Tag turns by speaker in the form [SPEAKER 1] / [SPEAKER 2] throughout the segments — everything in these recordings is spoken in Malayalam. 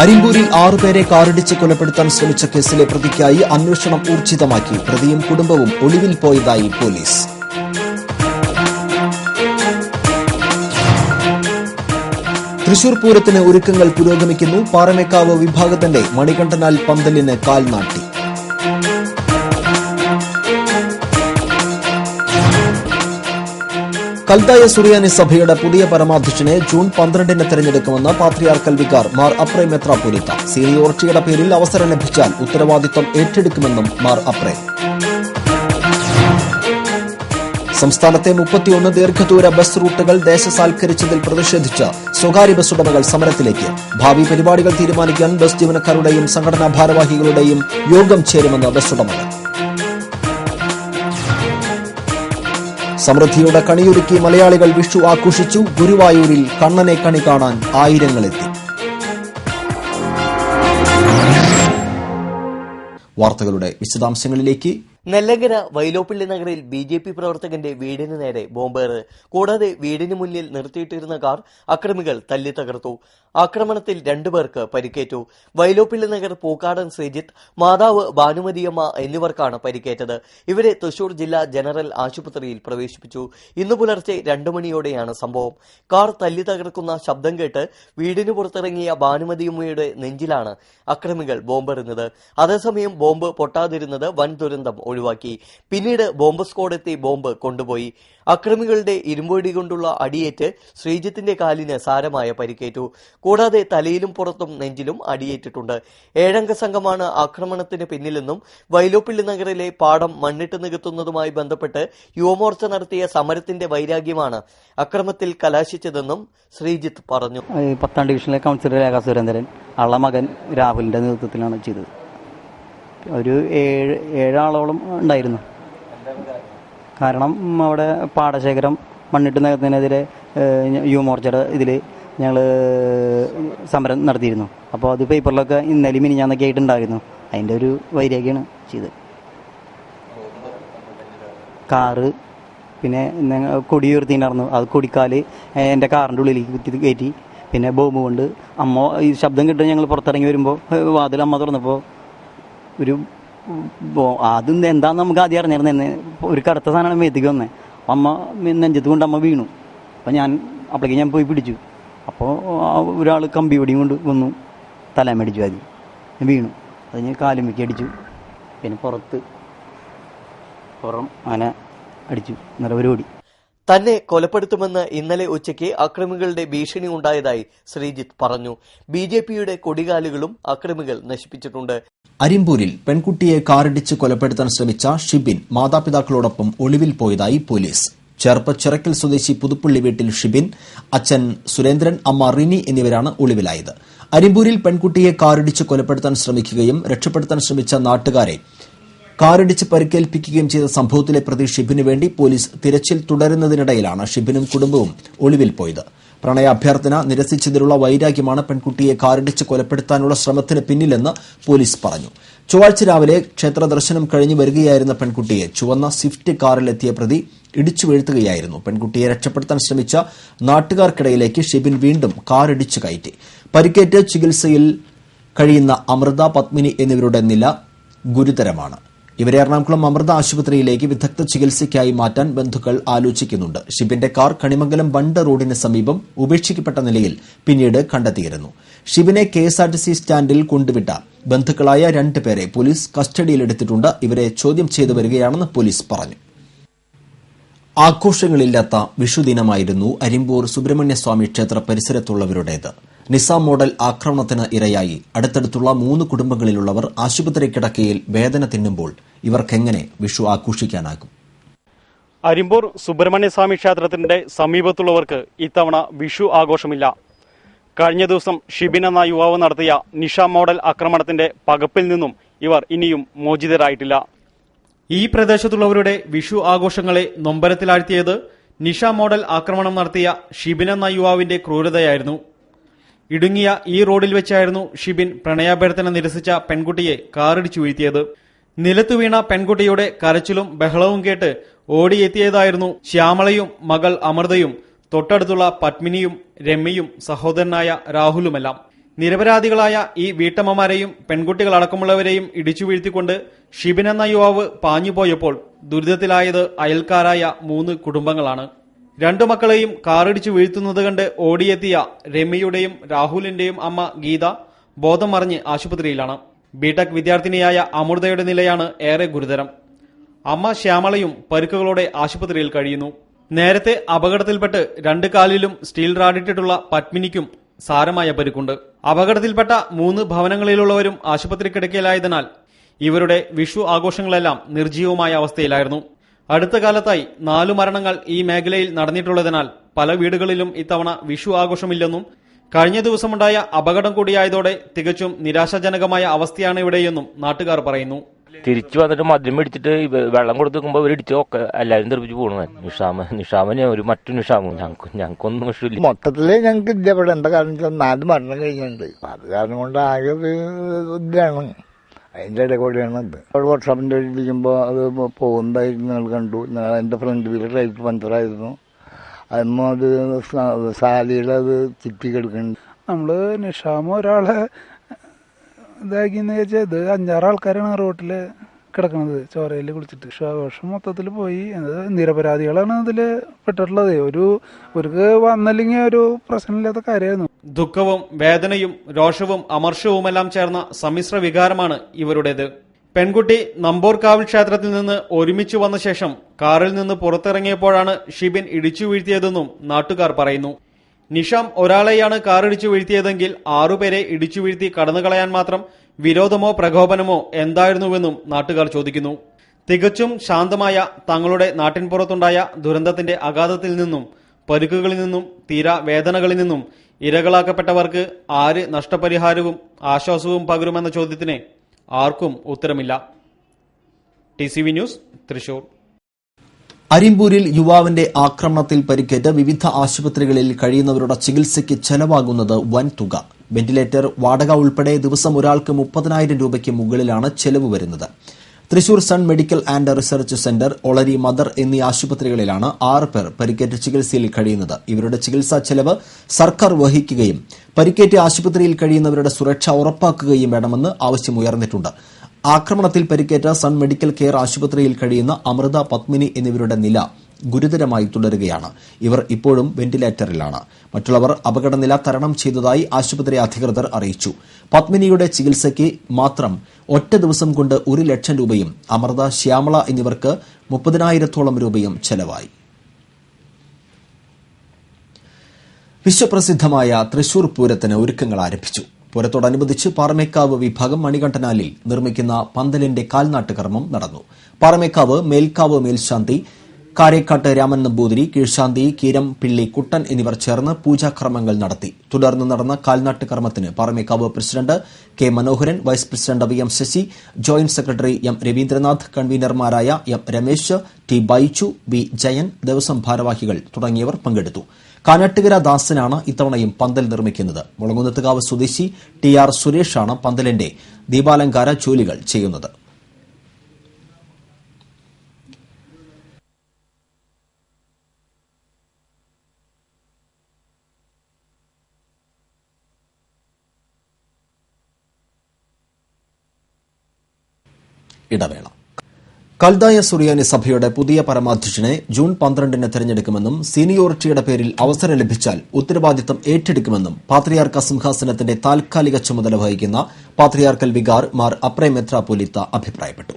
[SPEAKER 1] അരിമ്പൂരിൽ ആറുപേരെ കാറിടിച്ച് കൊലപ്പെടുത്താൻ ശ്രമിച്ച കേസിലെ പ്രതിക്കായി അന്വേഷണം ഊർജിതമാക്കി. പ്രതിയും കുടുംബവും ഒളിവിൽ പോയതായി പോലീസ്. തൃശൂർ പൂരത്തിന് ഒരുക്കങ്ങൾ പുരോഗമിക്കുന്നു. പാറമേക്കാവ് വിഭാഗത്തിന്റെ മണികണ്ഠനാൽ പന്തലിന് കാൽനാട്ടി. കൽതായ സുറിയാനി സഭയുടെ പുതിയ പരമാധ്യക്ഷനെ ജൂൺ പന്ത്രണ്ടിന് തെരഞ്ഞെടുക്കുമെന്ന് പാത്രിയാർക്കൽ വികാർ മാർ അപ്രേ മെത്രാപ്പൊലിത്ത. സീനിയോറിറ്റിയുടെ പേരിൽ അവസരം ലഭിച്ചാൽ ഉത്തരവാദിത്വം ഏറ്റെടുക്കുമെന്നും മാർ അപ്രേ. സംസ്ഥാനത്തെ മുപ്പത്തിയൊന്ന് ദീർഘദൂര ബസ് റൂട്ടുകൾ ദേശസാൽക്കരിച്ചതിൽ പ്രതിഷേധിച്ച് സ്വകാര്യ ബസ് ഉടമകൾ സമരത്തിലേക്ക്. ഭാവി പരിപാടികൾ തീരുമാനിക്കാൻ ബസ് ജീവനക്കാരുടെയും സംഘടനാ ഭാരവാഹികളുടെയും യോഗം ചേരുമെന്ന് ബസ് ഉടമകൾ. സമൃദ്ധിയുടെ കണിയൊരുക്കി മലയാളികൾ വിഷു ആഘോഷിച്ചു. ഗുരുവായൂരിൽ കണ്ണനെ കണി കാണാൻ ആയിരങ്ങളെത്തി. വാർത്തകളുടെ വിശദാംശങ്ങളിലേക്ക്.
[SPEAKER 2] നെല്ലങ്കര വൈലോപ്പിള്ളി നഗറിൽ ബി ജെ പി പ്രവർത്തകന്റെ വീടിന് നേരെ ബോംബേറ്. കൂടാതെ വീടിന് മുന്നിൽ നിർത്തിയിട്ടിരുന്ന കാർ അക്രമികൾ തല്ലി തകർത്തു ആക്രമണത്തിൽ രണ്ടുപേർക്ക് പരിക്കേറ്റു. വൈലോപ്പിള്ളി നഗർ പൂക്കാടൻ ശ്രീജിത്ത് മാതാവ് ഭാനുമതിയമ്മ എന്നിവർക്കാണ് പരിക്കേറ്റത്. ഇവരെ തൃശൂർ ജില്ലാ ജനറൽ ആശുപത്രിയിൽ പ്രവേശിപ്പിച്ചു. ഇന്ന് പുലർച്ചെ രണ്ടു മണിയോടെയാണ് സംഭവം. കാർ തല്ലി തകർക്കുന്ന ശബ്ദം കേട്ട് വീടിനു പുറത്തിറങ്ങിയ ഭാനുമതിയമ്മയുടെ നെഞ്ചിലാണ് അക്രമികൾ ബോംബെറിഞ്ഞത്. അതേസമയം ബോംബ് പൊട്ടാതിരുന്നത് വൻ ദുരന്തം ഒഴിവാക്കി. പിന്നീട് ബോംബ് സ്ക്വാഡെത്തി ബോംബ് കൊണ്ടുപോയി. അക്രമികളുടെ ഇരുമ്പൊടി കൊണ്ടുള്ള അടിയേറ്റ് ശ്രീജിത്തിന്റെ കാലിന് സാരമായ പരിക്കേറ്റു. കൂടാതെ തലയിലും പുറത്തും നെഞ്ചിലും അടിയേറ്റിട്ടുണ്ട്. ഏഴംഗ സംഘമാണ് ആക്രമണത്തിന് പിന്നിലെന്നും വൈലോപ്പിള്ളി നഗറിലെ പാടം മണ്ണിട്ട് നികത്തുന്നതുമായി ബന്ധപ്പെട്ട് യുവമോർച്ച നടത്തിയ സമരത്തിന്റെ വൈരാഗ്യമാണ് അക്രമത്തിൽ കലാശിച്ചതെന്നും ശ്രീജിത്ത് പറഞ്ഞു.
[SPEAKER 3] പത്താം ഡിവിഷനിലെ കൗൺസിലർ രേഖ സുരേന്ദ്രൻ അളമകൻ മകൻ രാഹുലിന്റെ നേതൃത്വത്തിലാണ് ചെയ്തത്. ഒരു ഏഴ് ഏഴാളോളം ഉണ്ടായിരുന്നു. കാരണം അവിടെ പാടശേഖരം മണ്ണിട്ട് നികത്തുന്നതിനെതിരെ യുവമോർച്ചയുടെ ഇതിൽ ഞങ്ങൾ സമരം നടത്തിയിരുന്നു. അപ്പോൾ അത് പേപ്പറിലൊക്കെ ഇന്നലെ മിനിഞ്ഞാന്നൊക്കെ ആയിട്ടുണ്ടായിരുന്നു. അതിന്റെ ഒരു വൈരാഗ്യമാണ് ചെയ്തത്. കാറ് പിന്നെ കൊടി ഉയർത്തിണ്ടായിരുന്നു അത് കൊടിക്കാൽ എന്റെ കാറിന്റെ ഉള്ളിലേക്ക് കുത്തി കയറ്റി. പിന്നെ ബോംബ് കൊണ്ട് അമ്മ ഈ ശബ്ദം കിട്ടുന്ന ഞങ്ങൾ പുറത്തിറങ്ങി വരുമ്പോൾ വാതിൽ അമ്മ തുറന്നപ്പോൾ ഒരു ആദ്യം എന്താന്ന് നമുക്ക് ആദ്യം അറിഞ്ഞിരുന്നു. ഒരു കറുത്ത സാധനമാണ് മേത്തേക്ക് വന്നത് അമ്മ നെഞ്ചത്ത് കൊണ്ട് അമ്മ വീണു. അപ്പം ഞാൻ അപ്പോഴേക്ക് ഞാൻ പോയി പിടിച്ചു. അപ്പോൾ ഒരാൾ കമ്പി പൊടിയും കൊണ്ട് വന്നു. തലമടിച്ചു ആദ്യം. ഞാൻ വീണു. അത് ഞാൻ കാലുമിക്ക് അടിച്ചു. പിന്നെ പുറത്ത് പുറം അങ്ങനെ അടിച്ചു. എന്നിട്ട് ഓടി
[SPEAKER 2] തന്നെ കൊലപ്പെടുത്തുമെന്ന് ഇന്നലെ ഉച്ചയ്ക്ക് അക്രമികളുടെ ഭീഷണി ഉണ്ടായതായി ശ്രീജിത്ത് പറഞ്ഞു. ബി ജെ പിയുടെ കൊടികാലുകളും അക്രമികൾ നശിപ്പിച്ചിട്ടുണ്ട്.
[SPEAKER 1] അരിമ്പൂരിൽ പെൺകുട്ടിയെ കാറിടിച്ച് കൊലപ്പെടുത്താൻ ശ്രമിച്ച ഷിബിൻ മാതാപിതാക്കളോടൊപ്പം ഒളിവിൽ പോയതായി പോലീസ്. ചെറുപ്പച്ചിറക്കൽ സ്വദേശി പുതുപ്പള്ളി വീട്ടിൽ ഷിബിൻ അച്ഛൻ സുരേന്ദ്രൻ അമ്മ റിനി എന്നിവരാണ് ഒളിവിലായത്. അരിമ്പൂരിൽ പെൺകുട്ടിയെ കാറിടിച്ച് കൊലപ്പെടുത്താൻ ശ്രമിക്കുകയും രക്ഷപ്പെടുത്താൻ ശ്രമിച്ച നാട്ടുകാരെ കാറിടിച്ച് പരിക്കേൽപ്പിക്കുകയും ചെയ്ത സംഭവത്തിലെ പ്രതി ഷിബിനു വേണ്ടി പോലീസ് തിരച്ചിൽ തുടരുന്നതിനിടയിലാണ് ഷിബിനും കുടുംബവും ഒളിവിൽ പോയത്. പ്രണയാഭ്യർത്ഥന നിരസിച്ചതിലുള്ള വൈരാഗ്യമാണ് പെൺകുട്ടിയെ കാറിടിച്ച് കൊലപ്പെടുത്താനുള്ള ശ്രമത്തിന് പിന്നിലെന്ന് പോലീസ് പറഞ്ഞു. ചൊവ്വാഴ്ച രാവിലെ ക്ഷേത്ര ദർശനം കഴിഞ്ഞു വരികയായിരുന്ന പെൺകുട്ടിയെ ചുവന്ന സ്വിഫ്റ്റ് കാറിലെത്തിയ പ്രതി ഇടിച്ചു വീഴ്ത്തുകയായിരുന്നു. പെൺകുട്ടിയെ രക്ഷപ്പെടുത്താൻ ശ്രമിച്ച നാട്ടുകാർക്കിടയിലേക്ക് ഷിബിൻ വീണ്ടും കാറിടിച്ചു കയറ്റി. പരിക്കേറ്റ് ചികിത്സയിൽ കഴിയുന്ന അമൃത പത്മിനി എന്നിവരുടെ നില ഗുരുതരമാണ്. ഇവരെ എറണാകുളം അമൃത ആശുപത്രിയിലേക്ക് വിദഗ്ധ ചികിത്സയ്ക്കായി മാറ്റാൻ ബന്ധുക്കൾ ആലോചിക്കുന്നുണ്ട്. ഷിബിന്റെ കാർ കണിമംഗലം ബണ്ട് റോഡിന് സമീപം ഉപേക്ഷിക്കപ്പെട്ട നിലയിൽ പിന്നീട് കണ്ടെത്തിയിരുന്നു. ഷിബിനെ കെഎസ്ആർടിസി സ്റ്റാൻഡിൽ കൊണ്ടുവിട്ട ബന്ധുക്കളായ രണ്ടുപേരെ പോലീസ് കസ്റ്റഡിയിലെടുത്തിട്ടുണ്ട്. ഇവരെ ചോദ്യം ചെയ്തു വരികയാണെന്ന് പോലീസ് പറഞ്ഞു. ആഘോഷങ്ങളില്ലാത്ത വിഷുദിനമായിരുന്നു അരിമ്പൂർ സുബ്രഹ്മണ്യസ്വാമി ക്ഷേത്ര പരിസരത്തുള്ളവരുടേത്. നിസാം മോഡൽ ആക്രമണത്തിന് ഇരയായി. അടുത്തടുത്തുള്ള മൂന്ന് കുടുംബങ്ങളിലുള്ളവർ ആശുപത്രി കിടക്കയിൽ വേദന തിന്നുമ്പോൾ ഇവർക്കെങ്ങനെ വിഷു ആഘോഷിക്കാനാകും?
[SPEAKER 4] അരിമ്പൂർ സുബ്രഹ്മണ്യസ്വാമി ക്ഷേത്രത്തിന്റെ സമീപത്തുള്ളവർക്ക് ഇത്തവണ വിഷു ആഘോഷമില്ല. കഴിഞ്ഞ ദിവസം ഷിബിൻ എന്ന യുവാവ് നടത്തിയ നിഷ മോഡൽ ആക്രമണത്തിന്റെ പകപ്പിൽ നിന്നും ഇവർ ഇനിയും മോചിതരായിട്ടില്ല. ഈ പ്രദേശത്തുള്ളവരുടെ വിഷു ആഘോഷങ്ങളെ നൊമ്പരത്തിലാഴ്ത്തിയത് നിഷ മോഡൽ ആക്രമണം നടത്തിയ ഷിബിൻ എന്ന യുവാവിന്റെ ക്രൂരതയായിരുന്നു. ഇടുങ്ങിയ ഈ റോഡിൽ വെച്ചായിരുന്നു ഷിബിൻ പ്രണയാഭ്യർത്ഥന നിരസിച്ച പെൺകുട്ടിയെ കാറിടിച്ചു വീഴ്ത്തിയത്. നിലത്തു വീണ പെൺകുട്ടിയുടെ കരച്ചിലും ബഹളവും കേട്ട് ഓടിയെത്തിയതായിരുന്നു ശ്യാമളയും മകൾ അമൃതയും. തൊട്ടടുത്തുള്ള പത്മിനിയും രമ്യയും സഹോദരനായ രാഹുലുമെല്ലാം. നിരപരാധികളായ ഈ വീട്ടമ്മമാരെയും പെൺകുട്ടികളടക്കമുള്ളവരെയും ഇടിച്ചു വീഴ്ത്തിക്കൊണ്ട് ഷിബിൻ എന്ന യുവാവ് പാഞ്ഞുപോയപ്പോൾ ദുരിതത്തിലായത് അയൽക്കാരായ മൂന്ന് കുടുംബങ്ങളാണ്. രണ്ടു മക്കളെയും കാറിടിച്ചു വീഴ്ത്തുന്നത് കണ്ട് ഓടിയെത്തിയ രമ്യയുടെയും രാഹുലിന്റെയും അമ്മ ഗീത ബോധം മറിഞ്ഞ് ആശുപത്രിയിലാണ്. ബിടെക് വിദ്യാർത്ഥിനിയായ അമൃതയുടെ നിലയാണ് ഏറെ ഗുരുതരം. അമ്മ ശ്യാമളയും പരുക്കുകളോടെ ആശുപത്രിയിൽ കഴിയുന്നു. നേരത്തെ അപകടത്തിൽപ്പെട്ട് രണ്ട് കാലിലും സ്റ്റീൽ റാഡിട്ടിട്ടുള്ള പത്മിനിക്കും സാരമായ പരുക്കുണ്ട്. അപകടത്തിൽപ്പെട്ട മൂന്ന് ഭവനങ്ങളിലുള്ളവരും ആശുപത്രി കിടക്കയിലായതിനാൽ ഇവരുടെ വിഷു ആഘോഷങ്ങളെല്ലാം നിർജീവമായ അവസ്ഥയിലായിരുന്നു. അടുത്ത കാലത്തായി നാലു മരണങ്ങൾ ഈ മേഖലയിൽ നടന്നിട്ടുള്ളതിനാൽ പല വീടുകളിലും ഇത്തവണ വിഷു ആഘോഷമില്ലെന്നും കഴിഞ്ഞ ദിവസമുണ്ടായ അപകടം കൂടിയായതോടെ തികച്ചും നിരാശാജനകമായ അവസ്ഥയാണ് ഇവിടെയെന്നും നാട്ടുകാർ പറയുന്നു.
[SPEAKER 5] തിരിച്ചു വന്നിട്ട് മദ്യം മേടിച്ചിട്ട് വെള്ളം കൊടുത്ത് നോക്കുമ്പോൾ ഇവരിടിച്ച് ഒക്കെ എല്ലാവരും തെറിപ്പിച്ച് പോകണ നിഷാമ നിഷാമനെ ഒരു മറ്റു നിഷാമും ഞങ്ങൾക്ക് ഞങ്ങൾക്കൊന്നും വിഷയമില്ല
[SPEAKER 6] മൊത്തത്തിൽ ഞങ്ങൾക്ക് ഇതേപോലെ എന്താ കാരണം വെച്ചാൽ നാല് മരണം കഴിഞ്ഞിട്ടുണ്ട്. അത് കാരണം കൊണ്ട് ആകെ ഒരു ഇതാണ്. അതിന്റെ ഇടയിൽ കൂടെയാണ് ഇത് അവിടെ വർക്ക്ഷോപ്പിന്റെ ഇരിക്കുമ്പോൾ അത് പോകുന്നതായിട്ട് ഞങ്ങൾ കണ്ടു. ഞങ്ങൾ എന്റെ ഫ്രണ്ട് വീൽ ലൈറ്റ് പഞ്ചറായിരുന്നു അതൊന്നും അത് സാലിയുടെ അത് ചുറ്റി കിടക്കുന്നുണ്ട്.
[SPEAKER 7] നമ്മൾ നിഷാമ ഒരാളെ ഇതാക്കിയെന്ന് വെച്ചാൽ ഇത് അഞ്ചാറ് ആൾക്കാരാണ് റോട്ടിൽ കിടക്കണത് ചോരയിൽ കുളിച്ചിട്ട്. ആഘോഷം മൊത്തത്തിൽ പോയി. നിരപരാധികളാണ് അതിൽ പെട്ടിട്ടുള്ളത്. ഒരു ഒരു വന്നില്ലെങ്കിൽ ഒരു പ്രശ്നമില്ലാത്ത കാര്യമായിരുന്നു.
[SPEAKER 4] ദുഃഖവും വേദനയും രോഷവും അമർഷവുമെല്ലാം ചേർന്ന സമ്മിശ്ര വികാരമാണ് ഇവരുടേത്. പെൺകുട്ടി നമ്പോർക്കാവിൽ ക്ഷേത്രത്തിൽ നിന്ന് ഒരുമിച്ച് വന്ന ശേഷം കാറിൽ നിന്ന് പുറത്തിറങ്ങിയപ്പോഴാണ് ഷിബിൻ ഇടിച്ചു വീഴ്ത്തിയതെന്നും നാട്ടുകാർ പറയുന്നു. നിഷാം ഒരാളെയാണ് കാറിടിച്ചു വീഴ്ത്തിയതെങ്കിൽ ആറുപേരെ ഇടിച്ചു വീഴ്ത്തി കടന്നുകളയാൻ മാത്രം വിരോധമോ പ്രകോപനമോ എന്തായിരുന്നുവെന്നും നാട്ടുകാർ ചോദിക്കുന്നു. തികച്ചും ശാന്തമായ തങ്ങളുടെ നാട്ടിൻപുറത്തുണ്ടായ ദുരന്തത്തിന്റെ അഗാധത്തിൽ നിന്നും പരുക്കുകളിൽ നിന്നും തീരാ വേദനകളിൽ നിന്നും ഇരകളാക്കപ്പെട്ടവർക്ക് ആര് നഷ്ടപരിഹാരവും ആശ്വാസവും പകരുമെന്ന ചോദ്യത്തിന് ആർക്കും ഉത്തരമില്ല. ന്യൂസ് തൃശൂർ.
[SPEAKER 1] അരിമ്പൂരിൽ യുവാവിന്റെ ആക്രമണത്തിൽ പരിക്കേറ്റ് വിവിധ ആശുപത്രികളിൽ കഴിയുന്നവരുടെ ചികിത്സയ്ക്ക് ചെലവാകുന്നത് വൻ തുക വെന്റിലേറ്റർ വാടക ഉൾപ്പെടെ ദിവസം ഒരാൾക്ക് മുപ്പതിനായിരം രൂപയ്ക്ക് മുകളിലാണ് ചെലവ് വരുന്നത്. Thrissur sun medical and research centre Olari mother എന്നീ ആശുപത്രികളിലാണ് ആറ് പേർ പരിക്കേറ്റ് ചികിത്സയിൽ കഴിയുന്നത്. ഇവരുടെ ചികിത്സാ ചെലവ് സർക്കാർ വഹിക്കുകയും പരിക്കേറ്റ് ആശുപത്രിയിൽ കഴിയുന്നവരുടെ സുരക്ഷ ഉറപ്പാക്കുകയും വേണമെന്ന് ആവശ്യമുയർന്നിട്ടുണ്ട്. ആക്രമണത്തിൽ പരിക്കേറ്റ സൺ മെഡിക്കൽ കെയർ ആശുപത്രിയിൽ കഴിയുന്ന അമൃത പത്മിനി എന്നിവരുടെ നില ഗുരുതരമായി തുടരുകയാണ്. ഇവർ ഇപ്പോഴും വെന്റിലേറ്ററിലാണ്. മറ്റുള്ളവർ അപകടനില തരണം ചെയ്തതായി ആശുപത്രി അധികൃതർ അറിയിച്ചു. പത്മിനിയുടെ ചികിത്സയ്ക്ക് മാത്രം ഒറ്റ ദിവസം കൊണ്ട് ഒരു ലക്ഷം രൂപയും അമൃത ശ്യാമള എന്നിവർക്ക് മുപ്പതിനായിരത്തോളം രൂപയും ചെലവായി. വിശ്വപ്രസിദ്ധമായ തൃശൂർ പൂരത്തിന് ഒരുക്കങ്ങൾ ആരംഭിച്ചു. പൂരത്തോടനുബന്ധിച്ച് പാറമേക്കാവ് വിഭാഗം മണികണ്ഠനാലിൽ നിർമ്മിക്കുന്ന പന്തലിന്റെ കാൽനാട്ട് കർമ്മം നടന്നു. പാറമേക്കാവ് മേൽക്കാവ് മേൽശാന്തി കാരേക്കാട്ട് രാമൻ നമ്പൂതിരി കീഴ്ശാന്തി കീരം പിള്ളി കുട്ടൻ എന്നിവർ ചേർന്ന് പൂജാകർമ്മങ്ങൾ നടത്തി. തുടർന്ന് നടന്ന കാൽനാട്ട് കർമ്മത്തിന് Paramekkavu president K Manoharan vice president V M Sasi joint secretary M Ravindranath കൺവീനർമാരായ M Ramesh T Baichu V Jayan Devaswom ഭാരവാഹികൾ തുടങ്ങിയവർ പങ്കെടുത്തു. കാനാട്ടുകര ദാസനാണ് ഇത്തവണയും പന്തൽ നിർമ്മിക്കുന്നത്. മുളങ്ങുന്നത്തുകാവ് സ്വദേശി ടി ആർ സുരേഷാണ് പന്തലിന്റെ ദീപാലങ്കാര ജോലികൾ ചെയ്യുന്നത്. ഇടവേള. കൽദായ സുറിയാനി സഭയുടെ പുതിയ പരമാധ്യക്ഷനെ ജൂൺ പന്ത്രണ്ടിന് തെരഞ്ഞെടുക്കുമെന്നും സീനിയോറിറ്റിയുടെ പേരിൽ അവസരം ലഭിച്ചാൽ ഉത്തരവാദിത്തം ഏറ്റെടുക്കുമെന്നും പാത്രിയാർക്ക സിംഹാസനത്തിന്റെ താൽക്കാലിക ചുമതല വഹിക്കുന്ന പാത്രിയാർക്കൽ വികാർ മാർ അപ്രേ മെത്രാപൊലിത്ത അഭിപ്രായപ്പെട്ടു.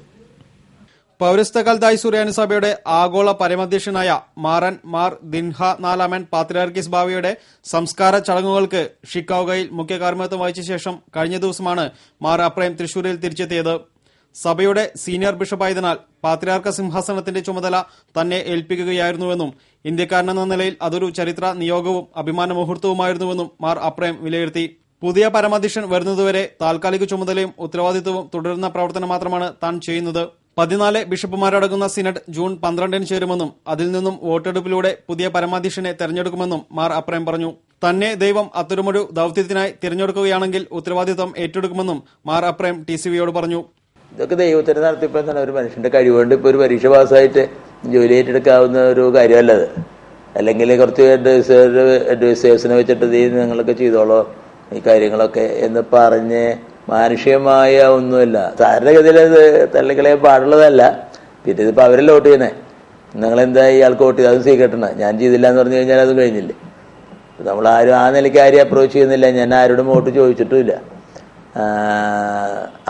[SPEAKER 4] പൌരസ്ത കൽദായ് സുറിയാനി സഭയുടെ ആഗോള പരമാധ്യക്ഷനായ മാറൻ മാർ ദിൻഹ നാലാമൻ പാത്രിയാർക്കിസ് ബാവയുടെ സംസ്കാര ചടങ്ങുകൾക്ക് ഷിക്കാഗോയിൽ മുഖ്യ കാർമ്മികത്വം വഹിച്ച ശേഷം കഴിഞ്ഞ ദിവസമാണ് മാർ അപ്രേം തൃശൂരിൽ തിരിച്ചെത്തിയത്. സഭയുടെ സീനിയർ ബിഷപ്പായതിനാൽ പാത്രിയാർക്ക സിംഹാസനത്തിന്റെ ചുമതല തന്നെ ഏൽപ്പിക്കുകയായിരുന്നുവെന്നും ഇന്ത്യക്കാരനെന്ന നിലയിൽ അതൊരു ചരിത്ര നിയോഗവും അഭിമാന മുഹൂർത്തവുമായിരുന്നുവെന്നും മാർ അപ്രേം വിലയിരുത്തി. പുതിയ പരമാധ്യക്ഷൻ വരുന്നതുവരെ താൽക്കാലിക ചുമതലയും ഉത്തരവാദിത്വവും തുടരുന്ന പ്രവർത്തനം മാത്രമാണ് താൻ ചെയ്യുന്നത്. പതിനാല് ബിഷപ്പുമാരടങ്ങുന്ന സിനഡ് ജൂൺ പന്ത്രണ്ടിന് ചേരുമെന്നും അതിൽ നിന്നും വോട്ടെടുപ്പിലൂടെ പുതിയ പരമാധ്യക്ഷനെ തെരഞ്ഞെടുക്കുമെന്നും മാർ അപ്രേം പറഞ്ഞു. തന്നെ ദൈവം അത്തരമൊരു ദൌത്യത്തിനായി തിരഞ്ഞെടുക്കുകയാണെങ്കിൽ ഉത്തരവാദിത്വം ഏറ്റെടുക്കുമെന്നും മാർ അപ്രേം ടി പറഞ്ഞു.
[SPEAKER 8] ഇതൊക്കെ ദൈവത്തിന് നടത്തിപ്പോഴാണ് ഒരു മനുഷ്യന്റെ കഴിവുകൊണ്ട് ഇപ്പൊ ഒരു പരീക്ഷ പാസ്സായിട്ട് ജോലി ഏറ്റെടുക്കാവുന്ന ഒരു കാര്യമല്ലത്. അല്ലെങ്കിൽ കുറച്ച് അഡ്വൈസേഴ്സിനെ വെച്ചിട്ട് ഇത് നിങ്ങളൊക്കെ ചെയ്തോളോ ഈ കാര്യങ്ങളൊക്കെ എന്ന് പറഞ്ഞ് മാനുഷികമായ ഒന്നുമില്ല. സാധാരണഗതിയിൽ അത് തള്ളിക്കളയാൻ പാടുള്ളതല്ല. പിന്നെ ഇതിപ്പോൾ അവരല്ലേ വോട്ട് ചെയ്യുന്നേ? നിങ്ങൾ എന്താ ഇയാൾക്ക് വോട്ട് ചെയ്ത് അതും സ്വീകരിക്കണം ഞാൻ ചെയ്തില്ല എന്ന് പറഞ്ഞു കഴിഞ്ഞാൽ അത് കഴിഞ്ഞില്ലേ? നമ്മൾ ആരും ആ നിലയ്ക്ക് ആരെയും അപ്രോച്ച് ചെയ്യുന്നില്ല. ഞാൻ ആരോടും വോട്ട് ചോദിച്ചിട്ടുമില്ല.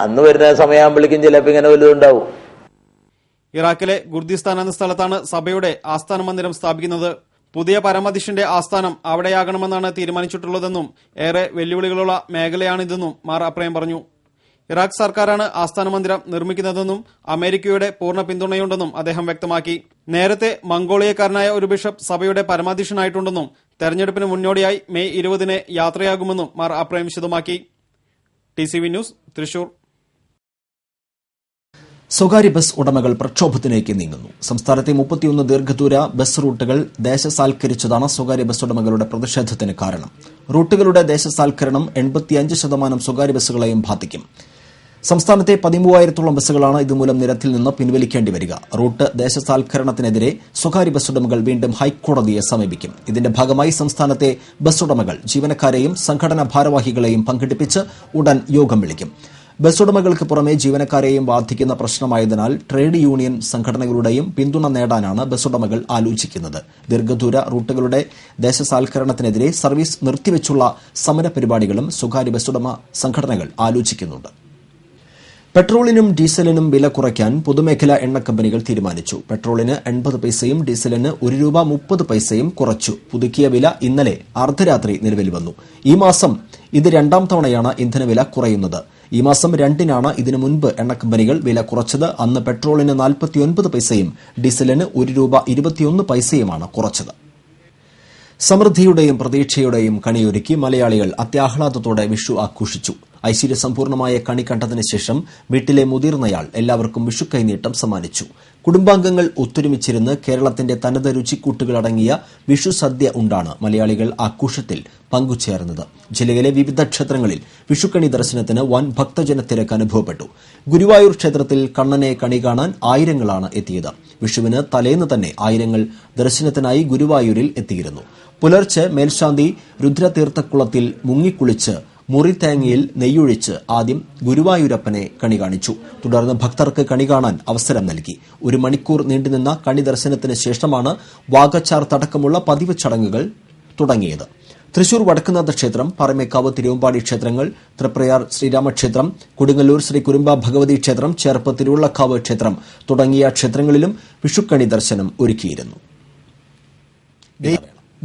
[SPEAKER 8] അന്ന് വരുന്ന സമയമാകുമ്പോഴേക്കും ചിലപ്പോൾ ഇങ്ങനെ വലുതുണ്ടാവും.
[SPEAKER 4] ഇറാഖിലെ ഗുർദിസ്ഥാൻ എന്ന സ്ഥലത്താണ് സഭയുടെ ആസ്ഥാന മന്ദിരം സ്ഥാപിക്കുന്നത്. പുതിയ പരമധിഷന്റെ ആസ്ഥാനം അവിടെയാകണമെന്നാണ് തീരുമാനിച്ചിട്ടുള്ളതെന്നും ഏറെ വെല്ലുവിളികളുള്ള മേഖലയാണിതെന്നും മാർ അപ്രയം പറഞ്ഞു. ഇറാഖ് സർക്കാരാണ് ആസ്ഥാന മന്ദിരം നിർമ്മിക്കുന്നതെന്നും അമേരിക്കയുടെ പൂർണ പിന്തുണയുണ്ടെന്നും അദ്ദേഹം വ്യക്തമാക്കി. നേരത്തെ മംഗോളിയക്കാരനായ ഒരു ബിഷപ്പ് സഭയുടെ പരമാധ്യക്ഷനായിട്ടുണ്ടെന്നും തെരഞ്ഞെടുപ്പിന് മുന്നോടിയായി മെയ് ഇരുപതിന് യാത്രയാകുമെന്നും മാർ അപ്രയം വിശദമാക്കി. T C V news Thrissur.
[SPEAKER 1] സ്വകാര്യ ബസ് ഉടമകൾ പ്രക്ഷോഭത്തിലേക്ക് നീങ്ങുന്നു. സംസ്ഥാനത്തെ മുപ്പത്തിയൊന്ന് ദീർഘദൂര ബസ് റൂട്ടുകൾ ദേശസാൽക്കരിച്ചതാണ് സ്വകാര്യ ബസ് ഉടമകളുടെ പ്രതിഷേധത്തിന് കാരണം. റൂട്ടുകളുടെ ദേശസാൽക്കരണം എൺപത്തിയഞ്ച് ശതമാനം സ്വകാര്യ ബസ്സുകളെയും ബാധിക്കും. സംസ്ഥാനത്തെ പതിമൂവായിരത്തോളം ബസ്സുകളാണ് ഇതുമൂലം നിരത്തിൽ നിന്ന് പിൻവലിക്കേണ്ടി വരിക. റൂട്ട് ദേശസാൽക്കരണത്തിനെതിരെ സ്വകാര്യ ബസ് ഉടമകൾ വീണ്ടും ഹൈക്കോടതിയെ സമീപിക്കും. ഇതിന്റെ ഭാഗമായി സംസ്ഥാനത്തെ ബസ് ഉടമകൾ ജീവനക്കാരെയും സംഘടനാ ഭാരവാഹികളെയും പങ്കെടുപ്പിച്ച് ഉടൻ യോഗം വിളിക്കും. ബസ് ഉടമകൾക്ക് പുറമെ ജീവനക്കാരെയും ബാധിക്കുന്ന പ്രശ്നമായതിനാൽ ട്രേഡ് യൂണിയൻ സംഘടനകളുടെയും പിന്തുണ നേടാനാണ് ബസ് ഉടമകൾ ആലോചിക്കുന്നത്. ദീർഘദൂര റൂട്ടുകളുടെ ദേശസാൽക്കരണത്തിനെതിരെ സർവീസ് നിർത്തിവെച്ചുള്ള സമരപരിപാടികളും സ്വകാര്യ ബസ് ഉടമ സംഘടനകൾ ആലോചിക്കുന്നുണ്ട്. പെട്രോളിനും ഡീസലിനും വില കുറയ്ക്കാൻ പൊതുമേഖലാ എണ്ണ കമ്പനികൾ തീരുമാനിച്ചു. പെട്രോളിന് എൺപത് പൈസയും ഡീസലിന് ഒരു രൂപ മുപ്പത് പൈസയും കുറച്ചു. പുതുക്കിയ വില ഇന്നലെ അർദ്ധരാത്രി നിലവിൽ വന്നു. ഈ മാസം ഇത് രണ്ടാം തവണയാണ് ഇന്ധനവില കുറയുന്നത്. ഈ മാസം രണ്ടിനാണ് ഇതിനു മുൻപ് എണ്ണ കമ്പനികൾ വില കുറച്ചത്. അന്ന് പെട്രോളിന് നാൽപ്പത്തിയൊൻപത് പൈസയും ഡീസലിന് ഒരു രൂപ ഇരുപത്തിയൊന്ന് പൈസയുമാണ് കുറച്ചത്. സമൃദ്ധിയുടെയും പ്രതീക്ഷയുടെയും കണിയൊരുക്കി മലയാളികൾ അത്യാഹ്ലാദത്തോടെ വിഷു ആഘോഷിച്ചു. ഐശ്വര്യസമ്പൂർണമായ കണി കണ്ടതിന് ശേഷം വീട്ടിലെ മുതിർന്നയാൾ എല്ലാവർക്കും വിഷു കൈനീട്ടം സമ്മാനിച്ചു. കുടുംബാംഗങ്ങൾ ഒത്തൊരുമിച്ചിരുന്ന് കേരളത്തിന്റെ തനത് രുചിക്കൂട്ടുകളടങ്ങിയ വിഷു സദ്യ ഉണ്ടാണ് മലയാളികൾ ആഘോഷത്തിൽ പങ്കുചേർന്നത്. ജില്ലയിലെ വിവിധ ക്ഷേത്രങ്ങളിൽ വിഷുക്കണി ദർശനത്തിന് വൻ ഭക്തജനത്തിരക്ക് അനുഭവപ്പെട്ടു. ഗുരുവായൂർ ക്ഷേത്രത്തിൽ കണ്ണനെ കണി കാണാൻ ആയിരങ്ങളാണ് എത്തിയത്. വിഷുവിന് തലേന്ന് തന്നെ ആയിരങ്ങൾ ദർശനത്തിനായി ഗുരുവായൂരിൽ എത്തിയിരുന്നു. പുലർച്ചെ മേൽശാന്തി രുദ്രതീർത്ഥക്കുളത്തിൽ മുങ്ങിക്കുളിച്ച് മുറിത്തേങ്ങയിൽ നെയ്യൊഴിച്ച് ആദ്യം ഗുരുവായൂരപ്പനെ കണി കാണിച്ചു. തുടർന്ന് ഭക്തർക്ക് കണി കാണാൻ അവസരം നൽകി. ഒരു മണിക്കൂർ നീണ്ടുനിന്ന കണി ദർശനത്തിന് ശേഷമാണ് വാഗച്ചാർ തടക്കമുള്ള പതിവ് ചടങ്ങുകൾ തുടങ്ങിയത്. തൃശൂർ വടക്കുന്നാഥ ക്ഷേത്രം പറമേക്കാവ് തിരുവമ്പാടി ക്ഷേത്രങ്ങൾ തൃപ്രയാർ ശ്രീരാമക്ഷേത്രം കൊടുങ്ങല്ലൂർ ശ്രീ കുരുമ്പ ഭഗവതി ക്ഷേത്രം ചേർപ്പ് തിരുവള്ളക്കാവ് ക്ഷേത്രം തുടങ്ങിയ ക്ഷേത്രങ്ങളിലും വിഷുക്കണി ദർശനം ഒരുക്കിയിരുന്നു.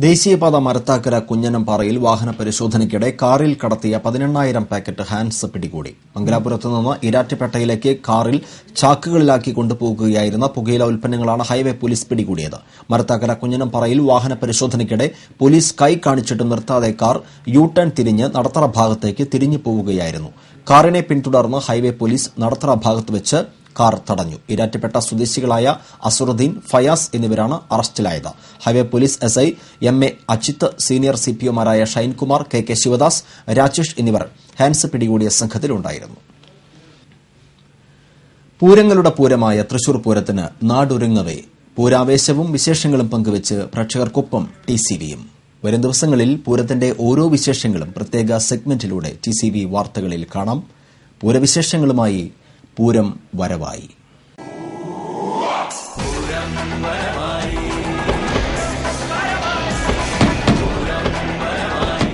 [SPEAKER 1] ദേശീയപാത മരത്താക്കര കുഞ്ഞനംപാറയിൽ വാഹന പരിശോധനയ്ക്കിടെ കാറിൽ കടത്തിയ പതിനെണ്ണായിരം പാക്കറ്റ് ഹാൻസ് പിടികൂടി. മംഗലാപുരത്ത് നിന്ന് ഇരാറ്റുപേട്ടയിലേക്ക് കാറിൽ ചാക്കുകളിലാക്കി കൊണ്ടുപോകുകയായിരുന്ന പുകയില ഉൽപ്പന്നങ്ങളാണ് ഹൈവേ പോലീസ് പിടികൂടിയത്. മരത്താക്കര കുഞ്ഞനംപാറയിൽ വാഹന പരിശോധനയ്ക്കിടെ പോലീസ് കൈ കാണിച്ചിട്ട് നിർത്താതെ കാർ യു ടേൺ തിരിഞ്ഞ് നടത്തറ ഭാഗത്തേക്ക് തിരിഞ്ഞു പോവുകയായിരുന്നു കാറിനെ പിന്തുടർന്ന് ഹൈവേ പോലീസ് നടത്തറ ഭാഗത്ത് വെച്ച് കാർ തടഞ്ഞു. ഇരാറ്റുപേട്ട സ്വദേശികളായ അസുറുദ്ദീൻ ഫയാസ് എന്നിവരാണ് അറസ്റ്റിലായത്. Highway police S I M A Achith senior C P ഒമാരായ Shine Kumar K K Sivadas Rajesh എന്നിവർ ഹാൻസ് പിടികൂടിയ സംഘത്തിലുണ്ടായിരുന്നു. പൂരങ്ങളുടെ പൂരമായ തൃശൂർ പൂരത്തിന് നാടൊരുങ്ങവേ. പൂരാവേശവും വിശേഷങ്ങളും പങ്കുവച്ച് പ്രേക്ഷകർക്കൊപ്പം ടി സി വിയും വരും ദിവസങ്ങളിൽ പൂരത്തിന്റെ ഓരോ വിശേഷങ്ങളും പ്രത്യേക സെഗ്മെന്റിലൂടെ ടി സി വി വാർത്തകളിൽ കാണാം. പൂരവിശേഷങ്ങളുമായി പൂരം വരവായി.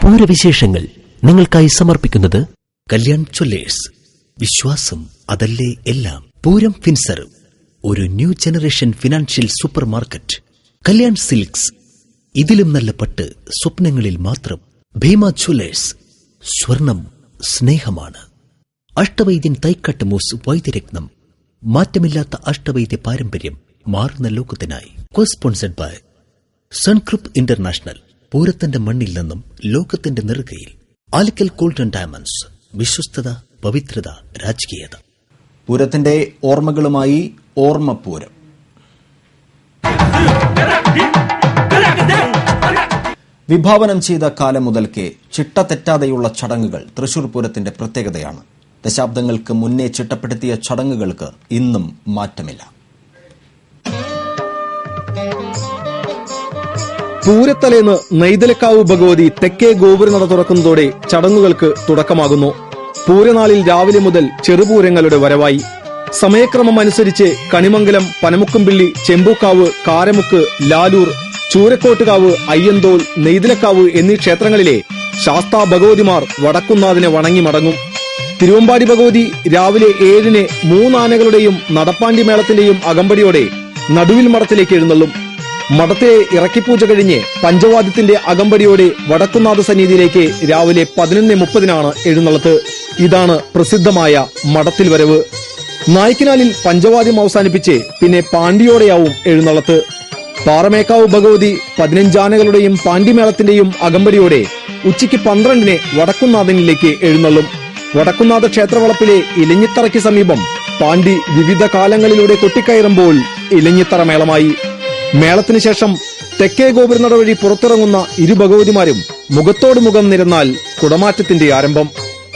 [SPEAKER 9] പൂരവിശേഷങ്ങൾ നിങ്ങൾക്കായി സമർപ്പിക്കുന്നത് കല്യാൺ ചൊല്ലേഴ്സ് വിശ്വാസം അതല്ലേ എല്ലാം. പൂരം ഫിൻസർവ് ഒരു new generation financial supermarket Kalyan silks ഇതിലും നല്ല പട്ട് സ്വപ്നങ്ങളിൽ മാത്രം. ഭീമ ജ്വല്ലേഴ്സ് സ്വർണം സ്നേഹമാണ്. അഷ്ടവൈദ്യൻ തൈക്കട്ട് മൂസ് വൈദ്യരത്നം മാറ്റമില്ലാത്ത അഷ്ടവൈദ്യ പാരമ്പര്യം മാറുന്ന ലോകത്തിനായി. കോസ്പോൺസഡ് ബൈ സൺക്രൂപ്പ് ഇന്റർനാഷണൽ പൂരത്തിന്റെ മണ്ണിൽ നിന്നും ലോകത്തിന്റെ നെറുകയിൽ. ആലിക്കൽ ഗോൾഡൻ ഡയമണ്ട്സ് വിശ്വസ്തത പവിത്രത രാജകീയത.
[SPEAKER 1] പൂരത്തിന്റെ ഓർമ്മകളുമായി ഓർമ്മപൂരം വിഭാവനം ചെയ്ത കാലം മുതൽക്കേ ചിട്ട തെറ്റാതെയുള്ള ചടങ്ങുകൾ തൃശൂർ പൂരത്തിന്റെ പ്രത്യേകതയാണ്. ദശാബ്ദങ്ങൾക്ക് മുന്നേ ചിട്ടപ്പെടുത്തിയ ചടങ്ങുകൾക്ക് ഇന്നും മാറ്റമില്ല.
[SPEAKER 10] പൂരത്തലേന്ന് നെയ്തലക്കാവ് ഭഗവതി തെക്കേ ഗോപുരനട തുറക്കുന്നതോടെ ചടങ്ങുകൾക്ക് തുടക്കമാകുന്നു. പൂരനാളിൽ രാവിലെ മുതൽ ചെറുപൂരങ്ങളുടെ വരവായി. സമയക്രമം അനുസരിച്ച് കണിമംഗലം പനമുക്കുംപിള്ളി ചെമ്പൂക്കാവ് കാരമുക്ക് ലാലൂർ ചൂരക്കോട്ടുകാവ് അയ്യന്തോൾ നെയ്തലക്കാവ് എന്നീ ക്ഷേത്രങ്ങളിലെ ശാസ്താ ഭഗവതിമാർ വടക്കുന്നാഥിനെ വണങ്ങി മടങ്ങും. തിരുവമ്പാടി ഭഗവതി രാവിലെ ഏഴിന് മൂന്നാനകളുടെയും നടപ്പാണ്ടി മേളത്തിന്റെയും അകമ്പടിയോടെ നടുവിൽ മഠത്തിലേക്ക് എഴുന്നള്ളും. മഠത്തിലെ ഇറക്കിപ്പൂജ കഴിഞ്ഞ് പഞ്ചവാദ്യത്തിന്റെ അകമ്പടിയോടെ വടക്കുന്നാഥ സന്നിധിയിലേക്ക് രാവിലെ പതിനൊന്ന് മുപ്പതിനാണ് എഴുന്നള്ളത്ത്. ഇതാണ് പ്രസിദ്ധമായ മഠത്തിൽ വരവ്. നായ്ക്കിനാലിൽ പഞ്ചവാദ്യം അവസാനിപ്പിച്ച് പിന്നെ പാണ്ടിയോടെയാവും എഴുന്നള്ളത്ത്. പാറമേക്കാവ് ഭഗവതി പതിനഞ്ചാനകളുടെയും പാണ്ടിമേളത്തിന്റെയും അകമ്പടിയോടെ ഉച്ചയ്ക്ക് പന്ത്രണ്ടിന് വടക്കുന്നാഥനിലേക്ക് എഴുന്നള്ളും. വടക്കുന്നാഥ ക്ഷേത്രവളപ്പിലെ ഇലഞ്ഞിത്തറയ്ക്ക് സമീപം പാണ്ടി വിവിധ കാലങ്ങളിലൂടെ കൊട്ടിക്കയറുമ്പോൾ ഇലഞ്ഞിത്തറ മേളമായി. മേളത്തിന് ശേഷം തെക്കേ ഗോപുരനട വഴി പുറത്തിറങ്ങുന്ന ഇരു ഭഗവതിമാരും മുഖത്തോട് മുഖം നിരന്നാൽ കുടമാറ്റത്തിന്റെ ആരംഭം.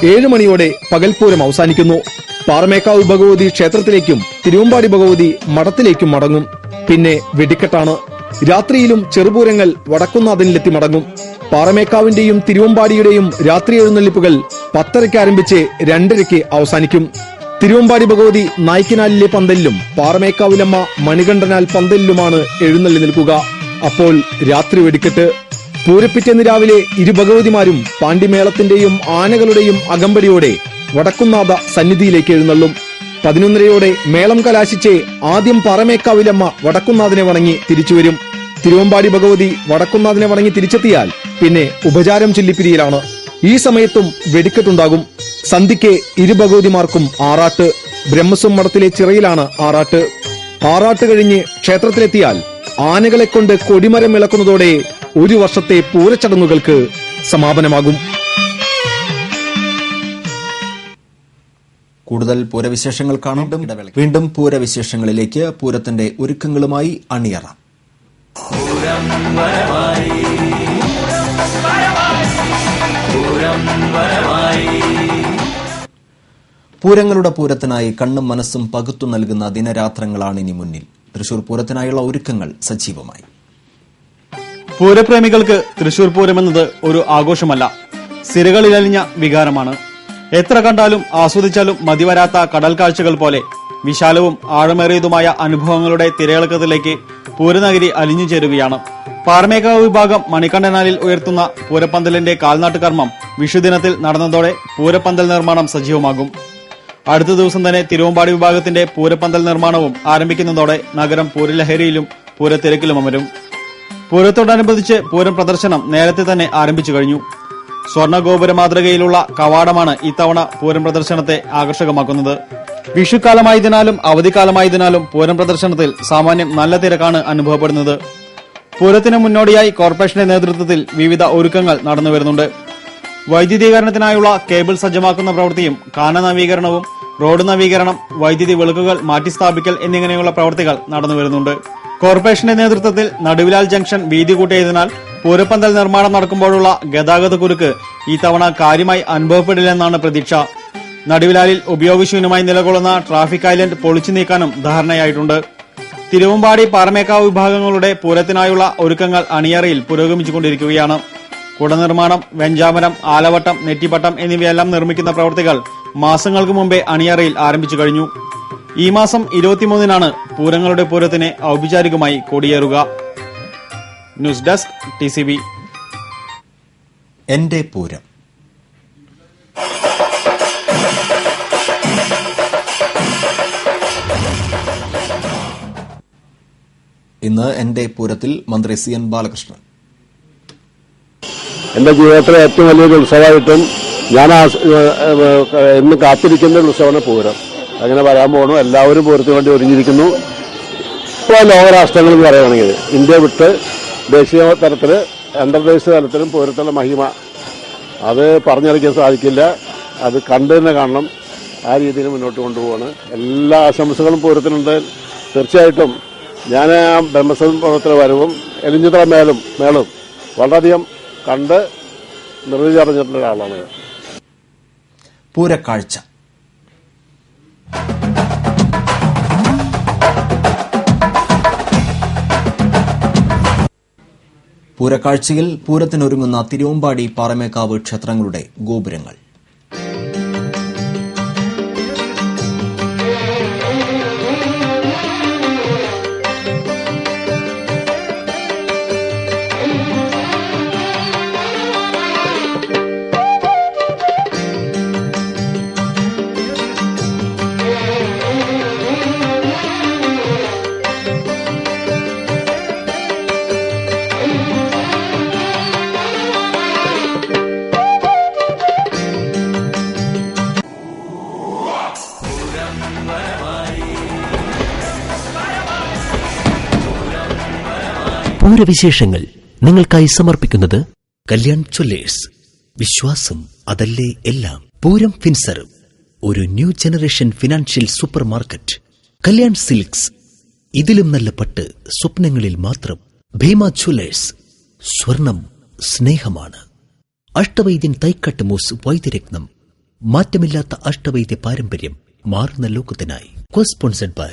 [SPEAKER 10] ഏഴു മണിയോടെ പകൽപൂരം അവസാനിക്കുന്നു. പാറമേക്കാവ് ഭഗവതി ക്ഷേത്രത്തിലേക്കും തിരുവമ്പാടി ഭഗവതി മഠത്തിലേക്കും മടങ്ങും. പിന്നെ വെടിക്കെട്ടാണ്. രാത്രിയിലും ചെറുപൂരങ്ങൾ വടക്കുന്നാഥനിലെത്തി മടങ്ങും. പാറമേക്കാവിന്റെയും തിരുവമ്പാടിയുടെയും രാത്രി എഴുന്നള്ളിപ്പുകൾ പത്തരയ്ക്ക് ആരംഭിച്ച് രണ്ടരയ്ക്ക് അവസാനിക്കും. തിരുവമ്പാടി ഭഗവതി നായ്ക്കനാലിലെ പന്തലിലും പാറമേക്കാവിലമ്മ മണികണ്ഠനാൽ പന്തലിലുമാണ് എഴുന്നള്ളി നിൽക്കുക. അപ്പോൾ രാത്രി വെടിക്കെട്ട്. പൂരപ്പിറ്റേന്ന് രാവിലെ ഇരു ഭഗവതിമാരും പാണ്ടിമേളത്തിന്റെയും ആനകളുടെയും അകമ്പടിയോടെ വടക്കുന്നാഥ സന്നിധിയിലേക്ക് എഴുന്നള്ളും. പതിനൊന്നരയോടെ മേളം കലാശിച്ച് ആദ്യം പാറമേക്കാവിലമ്മ വടക്കുന്നാഥനെ വണങ്ങി തിരിച്ചുവരും തിരുവമ്പാടി ഭഗവതി വടക്കുന്നാഥനെ വണങ്ങി തിരിച്ചെത്തിയാൽ പിന്നെ ഉപചാരം ചൊല്ലിപ്പിരിയിലാണ്. ഈ സമയത്തും വെടിക്കെട്ടുണ്ടാകും. സന്ധിക്ക് ഇരുഭഗവതിമാർക്കും ആറാട്ട് ബ്രഹ്മസ്വം മഠത്തിലെ ചിറയിലാണ് ആറാട്ട്. ആറാട്ട് കഴിഞ്ഞ് ക്ഷേത്രത്തിലെത്തിയാൽ ആനകളെ കൊണ്ട് കൊടിമരം ഇളക്കുന്നതോടെ ഒരു വർഷത്തെ പൂരച്ചടങ്ങുകൾക്ക് സമാപനമാകും.
[SPEAKER 1] കൂടുതൽ പൂരവിശേഷങ്ങൾ കാണും. വീണ്ടും പൂരവിശേഷങ്ങളിലേക്ക് പൂരത്തിന്റെ ഒരുക്കങ്ങളുമായി അണിയറ. പൂരങ്ങളുടെ പൂരത്തിനായി കണ്ണും മനസ്സും പകുത്തു നൽകുന്ന ദിനരാത്രങ്ങളാണ് ഇനി മുന്നിൽ. തൃശൂർ പൂരത്തിനായുള്ള ഒരുക്കങ്ങൾ സജീവമായി.
[SPEAKER 4] പൂരപ്രേമികൾക്ക് തൃശൂർ പൂരം എന്നത് ഒരു ആഘോഷമല്ല സിരകളിലലിഞ്ഞ വികാരമാണ്. എത്ര കണ്ടാലും ആസ്വദിച്ചാലും മതിവരാത്ത കടൽ കാഴ്ചകൾ പോലെ വിശാലവും ആഴമേറിയതുമായ അനുഭവങ്ങളുടെ തിരയിളക്കത്തിലേക്ക് പൂരനഗരി അലിഞ്ഞു ചേരുകയാണ് പാറമേക്കാവ് വിഭാഗം മണികണ്ഠനാലിൽ ഉയർത്തുന്ന പൂരപ്പന്തലിന്റെ കാൽനാട്ട് കർമ്മം വിഷുദിനത്തിൽ നടന്നതോടെ പൂരപ്പന്തൽ നിർമ്മാണം സജീവമാകും. അടുത്ത ദിവസം തന്നെ തിരുവമ്പാടി വിഭാഗത്തിന്റെ പൂരപ്പന്തൽ നിർമ്മാണവും ആരംഭിക്കുന്നതോടെ നഗരം പൂരലഹരിയിലും പൂരത്തിരക്കിലും അമരും. പൂരത്തോടനുബന്ധിച്ച് പൂരം പ്രദർശനം നേരത്തെ തന്നെ ആരംഭിച്ചു കഴിഞ്ഞു. സ്വർണഗോപുര മാതൃകയിലുള്ള കവാടമാണ് ഇത്തവണ പൂരം പ്രദർശനത്തെ ആകർഷകമാക്കുന്നത്. വിഷുക്കാലമായതിനാലും അവധിക്കാലമായതിനാലും പൂരം പ്രദർശനത്തിൽ സാമാന്യം നല്ല തിരക്കാണ് അനുഭവപ്പെടുന്നത്. പൂരത്തിന് മുന്നോടിയായി കോർപ്പറേഷന്റെ നേതൃത്വത്തിൽ വിവിധ ഒരുക്കങ്ങൾ നടന്നുവരുന്നുണ്ട് വൈദ്യുതീകരണത്തിനായുള്ള കേബിൾ സജ്ജമാക്കുന്ന പ്രവൃത്തിയും കാന നവീകരണവും റോഡ് നവീകരണം വൈദ്യുതി വിളക്കുകൾ മാറ്റിസ്ഥാപിക്കൽ എന്നിങ്ങനെയുള്ള പ്രവൃത്തികൾ നടന്നുവരുന്നുണ്ട് കോർപ്പറേഷന്റെ നേതൃത്വത്തിൽ നടുവിലാൽ ജംഗ്ഷൻ വീതി കൂട്ടിയതിനാൽ പൂരപ്പന്തൽ നിർമ്മാണം നടക്കുമ്പോഴുള്ള ഗതാഗത കുരുക്ക് ഈ തവണ കാര്യമായി അനുഭവപ്പെടില്ലെന്നാണ് പ്രതീക്ഷ. നടുവിലാലിൽ ഉപയോഗശൂന്യമായി നിലകൊള്ളുന്ന ട്രാഫിക് ഐലൻഡ് പൊളിച്ചു നീക്കാനും ധാരണയായിട്ടുണ്ട്. തിരുവമ്പാടി പാറമേക്കാവ് വിഭാഗങ്ങളുടെ പൂരത്തിനായുള്ള ഒരുക്കങ്ങൾ അണിയറയിൽ പുരോഗമിച്ചുകൊണ്ടിരിക്കുകയാണ്. കുടനിർമ്മാണം വെഞ്ചാമരം ആലവട്ടം നെറ്റിപ്പട്ടം എന്നിവയെല്ലാം നിർമ്മിക്കുന്ന പ്രവൃത്തികൾ മാസങ്ങൾക്ക് മുമ്പേ അണിയറയിൽ ആരംഭിച്ചു കഴിഞ്ഞു. ഈ മാസം ഇരുപത്തിമൂന്നിനാണ് പൂരങ്ങളുടെ പൂരത്തിന് ഔപചാരികമായി കൊടിയേറുക. ന്യൂസ് ഡെസ്ക് ടി
[SPEAKER 1] എന്റെ പൂരം. ഇന്ന് എന്റെ പൂരത്തിൽ മന്ത്രി സി എൻ ബാലകൃഷ്ണൻ.
[SPEAKER 11] എന്റെ ജീവിതത്തിലെ ഏറ്റവും വലിയൊരു ഉത്സവമായിട്ടും ഞാൻ എന്ന് കാത്തിരിക്കുന്ന ഒരു ഉത്സവമാണ് പൂരം. അങ്ങനെ വരാൻ പോകണു എല്ലാവരും പൂരത്തിന് വേണ്ടി ഒരുങ്ങിയിരിക്കുന്നു. ഇപ്പോൾ എന്ന് പറയുകയാണെങ്കിൽ ഇന്ത്യ വിട്ട് ദേശീയ തലത്തിൽ അന്തർദേശീയ തലത്തിലും പൂരത്തിലെ മഹിമ. അത് പറഞ്ഞറിയിക്കാൻ സാധിക്കില്ല. അത് കണ്ടു തന്നെ കാണണം. ആ രീതിയിൽ മുന്നോട്ട് കൊണ്ടുപോവാണ്. എല്ലാ ആശംസകളും പൂരത്തിനുണ്ട്. തീർച്ചയായിട്ടും ഞാൻ ആ ബ്രഹ്മസ്വം പ്രവർത്തന വരവും എലിഞ്ഞിത്ര മേലും മേളും വളരെയധികം കണ്ട് നിർവചിച്ചറിഞ്ഞിട്ടുള്ള ഒരാളാണ്
[SPEAKER 1] പൂരക്കാഴ്ച. പൂരക്കാഴ്ചയിൽ പൂരത്തിനൊരുങ്ങുന്ന തിരുവമ്പാടി പാറമേക്കാവ് ക്ഷേത്രങ്ങളുടെ ഗോപുരങ്ങൾ.
[SPEAKER 9] പൂരവിശേഷങ്ങൾ നിങ്ങൾക്കായി സമർപ്പിക്കുന്നത് കല്യാൺ ജ്വല്ലേഴ്സ്. വിശ്വാസം അതല്ലേ എല്ലാം? പൂരം ഫിൻസർ ഒരു new generation financial supermarket Kalyan silks ഇതിലും നല്ല പട്ട് സ്വപ്നങ്ങളിൽ മാത്രം. ഭീമ ജ്വല്ലേഴ്സ് സ്വർണം സ്നേഹമാണ്. അഷ്ടവൈദ്യൻ തൈക്കട്ട് മൂസ് വൈദ്യരത്നം മാറ്റമില്ലാത്ത അഷ്ടവൈദ്യ പാരമ്പര്യം മാറുന്ന ലോകത്തിനായി. കോസ്പോൺസഡ് ബൈ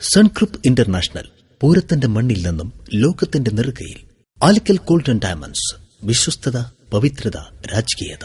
[SPEAKER 9] സൺക്രൂപ്പ് ഇന്റർനാഷണൽ പൂരത്തിന്റെ മണ്ണിൽ നിന്നും ലോകത്തിന്റെ നെറുകയിൽ. ആലിക്കൽ ഗോൾഡൻ ഡയമണ്ട്സ് വിശ്വസ്തത പവിത്രത രാജകീയത.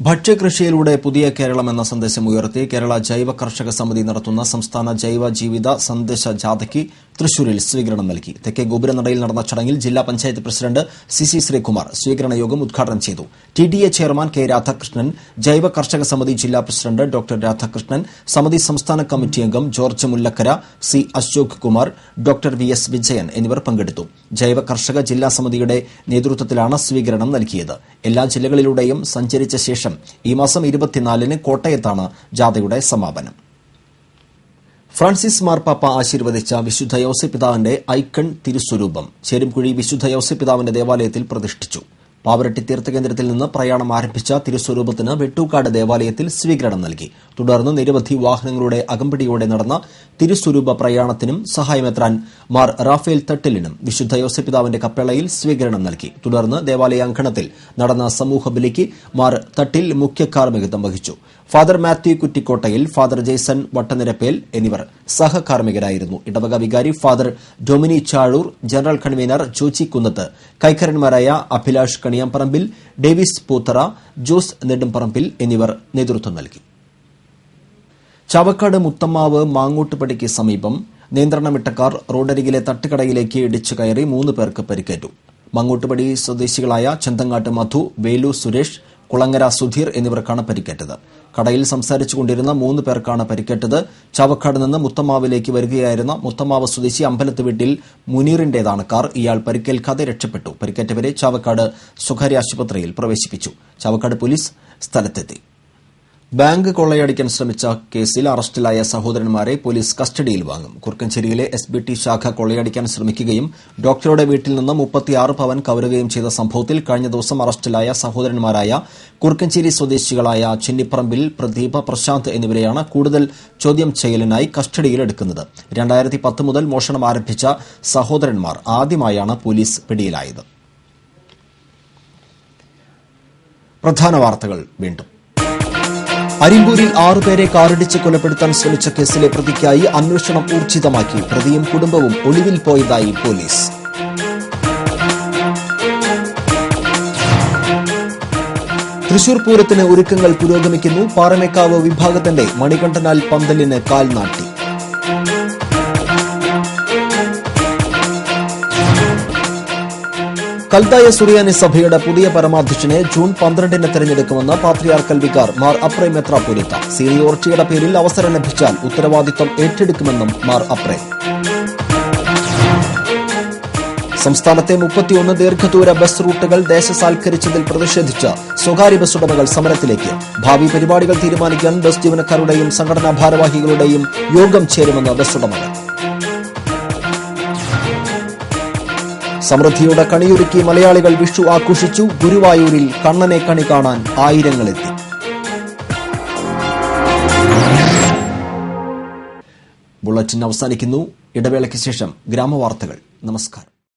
[SPEAKER 1] ഭക്ഷ്യകൃഷിയിലൂടെ പുതിയ കേരളം എന്ന സന്ദേശം ഉയർത്തി കേരള ജൈവ കർഷക സമിതി നടത്തുന്ന സംസ്ഥാന ജൈവ ജീവിത സന്ദേശ ജാഥയ്ക്ക് തൃശൂരിൽ സ്വീകരണം നൽകി. തെക്കേ ഗോപുരനടയിൽ നടന്ന ചടങ്ങിൽ ജില്ലാ panchayat president C C Sreekumar സ്വീകരണ യോഗം ഉദ്ഘാടനം ചെയ്തു. T D A chairman K Radhakrishnan ജൈവ കർഷക സമിതി ജില്ലാ പ്രസിഡന്റ് ഡോക്ടർ രാധാകൃഷ്ണൻ സമിതി സംസ്ഥാന കമ്മിറ്റി അംഗം George Mullakkara C Ashok Kumar doctor V S Vijayan എന്നിവർ പങ്കെടുത്തു. ജൈവ കർഷക ജില്ലാ സമിതിയുടെ നേതൃത്വത്തിലാണ് സ്വീകരണം നൽകിയത്. എല്ലാ ജില്ലകളിലൂടെയും സഞ്ചരിച്ച ശേഷം ഈ മാസം ഇരുപത്തിനാലിന് കോട്ടയത്താണ് ജാഥയുടെ സമാപനം. ഫ്രാൻസിസ് മാർപ്പാപ്പ ആശീർവദിച്ച വിശുദ്ധ യോസപിതാവിന്റെ ഐക്കൺ തിരുസ്വരൂപം ചേരുംകുഴി വിശുദ്ധ യോസപിതാവിന്റെ ദേവാലയത്തിൽ പ്രതിഷ്ഠിച്ചു. പാവരട്ടി തീർത്ഥകേന്ദ്രത്തിൽ നിന്ന് പ്രയാണം ആരംഭിച്ച തിരുസ്വരൂപത്തിന് വെട്ടൂക്കാട് ദേവാലയത്തിൽ സ്വീകരണം നൽകി. തുടർന്ന് നിരവധി വാഹനങ്ങളുടെ അകമ്പടിയോടെ നടന്ന തിരുസ്വരൂപ പ്രയാണത്തിനും സഹായമെത്രാൻ മാർ റാഫേൽ തട്ടിലിനും വിശുദ്ധ യോസപിതാവിന്റെ കപ്പേളയിൽ സ്വീകരണം നൽകി. തുടർന്ന് ദേവാലയ അങ്കണത്തിൽ നടന്ന സമൂഹ ബലിക്ക് മാർ തട്ടിൽ മുഖ്യ കാർമ്മികത്വം വഹിച്ചു. Father Mathew Kuttikkottayil father Jaison Vattanirappel എന്നിവർ സഹകാർമ്മികരായിരുന്നു. ഇടവക വികാരി father Domini Chazhoor general convener Jochi Kunnath കൈക്കരന്മാരായ Abhilash Kaniyamparambil Davis Poothara Jose Nedumparambil എന്നിവർ നേതൃത്വം നൽകി. ചാവക്കാട് മുത്തമ്മാവ് മാങ്ങോട്ടുപടിക്ക് സമീപം നിയന്ത്രണമിട്ട കാർ റോഡരികിലെ തട്ടുകടയിലേക്ക് ഇടിച്ചു കയറി മൂന്ന് പേർക്ക് പരിക്കേറ്റു. മങ്ങോട്ടുപടി സ്വദേശികളായ ചന്തങ്ങാട്ട് മധു വേലു സുരേഷ് കുളങ്ങര സുധീർ എന്നിവർക്കാണ് പരിക്കേറ്റത്. കടയിൽ സംസാരിച്ചുകൊണ്ടിരുന്ന മൂന്ന് പേർക്കാണ് പരിക്കേറ്റത്. ചാവക്കാട് നിന്ന് മുത്തമാവിലേക്ക് വരികയായിരുന്ന മുത്തമാവ് സ്വദേശി അമ്പലത്ത് വീട്ടിൽ മുനീറിന്റേതാണ് കാർ. ഇയാൾ പരിക്കേൽക്കാതെ രക്ഷപ്പെട്ടു. പരിക്കേറ്റവരെ ചാവക്കാട് സ്വകാര്യ ആശുപത്രിയിൽ പ്രവേശിപ്പിച്ചു. ചാവക്കാട് പോലീസ് സ്ഥലത്തെത്തി. ബാങ്ക് കൊള്ളയടിക്കാൻ ശ്രമിച്ച കേസിൽ അറസ്റ്റിലായ സഹോദരന്മാരെ പോലീസ് കസ്റ്റഡിയിൽ വാങ്ങും. കുർക്കഞ്ചേരിയിലെ എസ് ബി ടി ശാഖ കൊള്ളയടിക്കാൻ ശ്രമിക്കുകയും ഡോക്ടറുടെ വീട്ടിൽ നിന്ന് മുപ്പത്തിയാറ് പവൻ കവരുകയും ചെയ്ത സംഭവത്തിൽ കഴിഞ്ഞ ദിവസം അറസ്റ്റിലായ സഹോദരന്മാരായ കുർക്കഞ്ചേരി സ്വദേശികളായ ചിന്നിപ്പറമ്പിൽ പ്രദീപ പ്രശാന്ത് എന്നിവരെയാണ് കൂടുതൽ ചോദ്യം ചെയ്യലിനായി കസ്റ്റഡിയിലെടുക്കുന്നത് രണ്ടായിരത്തി പത്ത് മുതൽ മോഷണം ആരംഭിച്ച സഹോദരന്മാർ ആദ്യമായാണ് പോലീസ് പിടിയിലായത്. പ്രധാന വാർത്തകൾ വീണ്ടും. അരിമ്പൂരിൽ ആറുപേരെ കാറിടിച്ച് കൊലപ്പെടുത്താൻ ശ്രമിച്ച കേസിലെ പ്രതിക്കായി അന്വേഷണം ഊർജിതമാക്കി. പ്രതിയും കുടുംബവും ഒളിവിൽ പോയതായി പോലീസ്. തൃശൂർ പൂരത്തിന് ഒരുക്കങ്ങൾ പുരോഗമിക്കുന്നു. പാറമേക്കാവ് വിഭാഗത്തിന്റെ മണികണ്ഠനാൽ പന്തലിന് കാൽനാട്ടി. കൽതായ സുറിയാനി സഭയുടെ പുതിയ പരമാധ്യക്ഷനെ ജൂൺ പന്ത്രണ്ടിന് തെരഞ്ഞെടുക്കുമെന്ന് പാത്രിയാർക്കൽ വികാർ മാർ അപ്രേ മെത്രാപൊലിത്ത സീനിയോറിറ്റിയുടെ പേരിൽ അവസരം ലഭിച്ചാൽ ഉത്തരവാദിത്തം ഏറ്റെടുക്കുമെന്നും മാർ അപ്രേ. സംസ്ഥാനത്തെ മുപ്പത്തിയൊന്ന് ദീർഘദൂര ബസ് റൂട്ടുകൾ ദേശസാൽക്കരിച്ചതിൽ പ്രതിഷേധിച്ച് സ്വകാര്യ ബസ് ഉടമകൾ സമരത്തിലേക്ക്. ഭാവി പരിപാടികൾ തീരുമാനിക്കാൻ ബസ് ജീവനക്കാരുടെയും സംഘടനാ ഭാരവാഹികളുടെയും യോഗം ചേരുമെന്ന് ബസ് ഉടമകൾ സമൃദ്ധിയുടെ കണിയൊരുക്കി മലയാളികൾ വിഷു ആഘോഷിച്ചു ഗുരുവായൂരിൽ കണ്ണനെ കണി കാണാൻ ആയിരങ്ങളെത്തി. ബുള്ളറ്റിൻ അവസാനിക്കുന്നു. ഇടവേളയ്ക്ക് ശേഷം ഗ്രാമവാർത്തകൾ. നമസ്കാരം.